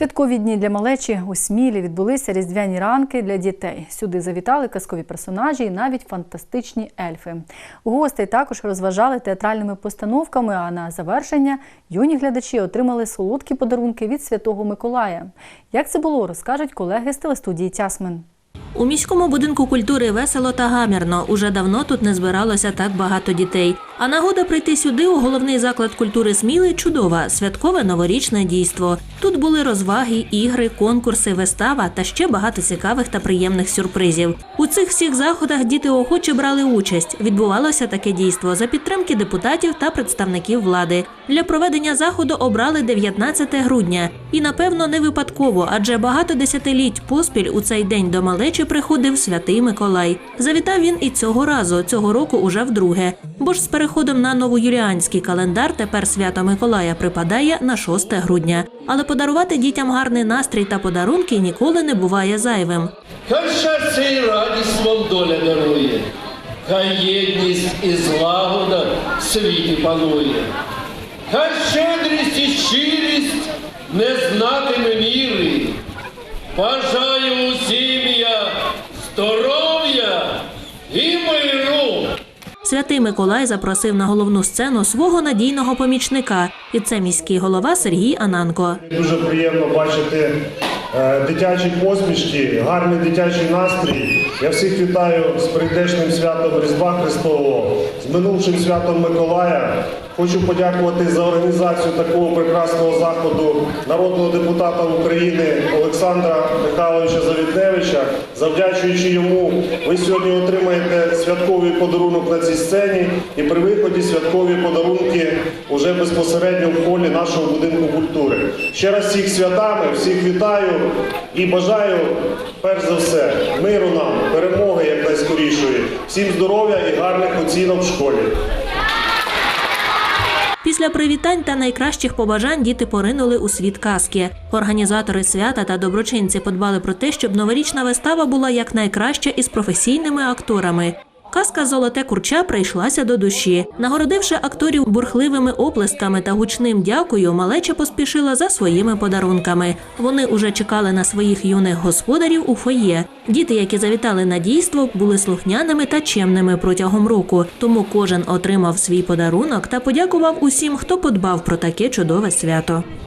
Святкові дні для малечі у Смілі відбулися різдвяні ранки для дітей. Сюди завітали казкові персонажі і навіть фантастичні ельфи. Гостей також розважали театральними постановками. А на завершення юні глядачі отримали солодкі подарунки від Святого Миколая. Як це було, розкажуть колеги з телестудії Тясмин. У міському будинку культури весело та гамірно. Уже давно тут не збиралося так багато дітей. А нагода прийти сюди у головний заклад культури Сміли чудова святкове новорічне дійство. Тут були розваги, ігри, конкурси, вистава та ще багато цікавих та приємних сюрпризів. У цих всіх заходах діти охоче брали участь. Відбувалося таке дійство за підтримки депутатів та представників влади. Для проведення заходу обрали 19 грудня. І напевно не випадково, адже багато десятиліть поспіль у цей день до малечі приходив святий Миколай. Завітав він і цього разу, цього року уже вдруге. Бо ж з переходом на новоюліанський календар тепер свято Миколая припадає на 6 грудня. Але подарувати дітям гарний настрій та подарунки ніколи не буває зайвим. Хай щастя і радість вам доля дарує, хай єдність і злагода в світі панує, хай щедрість і щирість не знатиме міри. Бажаю усім я здоров'я і миру. Святий Миколай запросив на головну сцену свого надійного помічника, і це міський голова Сергій Ананко. Дуже приємно бачити е, дитячі посмішки, гарний дитячий настрій. Я всіх вітаю з прийдешним святом Різдва Христового, з минувшим святом Миколая. Хочу подякувати за організацію такого прекрасного заходу народного депутата України Олександра Михайловича Завітневича. Завдячуючи йому, ви сьогодні отримаєте святковий подарунок на цій сцені і при виході святкові подарунки уже безпосередньо в холі нашого будинку культури. Ще раз всіх святами, всіх вітаю і бажаю перш за все миру нам, перемоги як найскорішої, всім здоров'я і гарних оцінок в школі. Після привітань та найкращих побажань діти поринули у світ казки. Організатори свята та доброчинці подбали про те, щоб новорічна вистава була якнайкраща із професійними акторами. Казка Золоте курча прийшлася до душі. Нагородивши акторів бурхливими оплесками та гучним дякую, малеча поспішила за своїми подарунками. Вони уже чекали на своїх юних господарів у фоє. Діти, які завітали на дійство, були слухняними та чемними протягом року. Тому кожен отримав свій подарунок та подякував усім, хто подбав про таке чудове свято.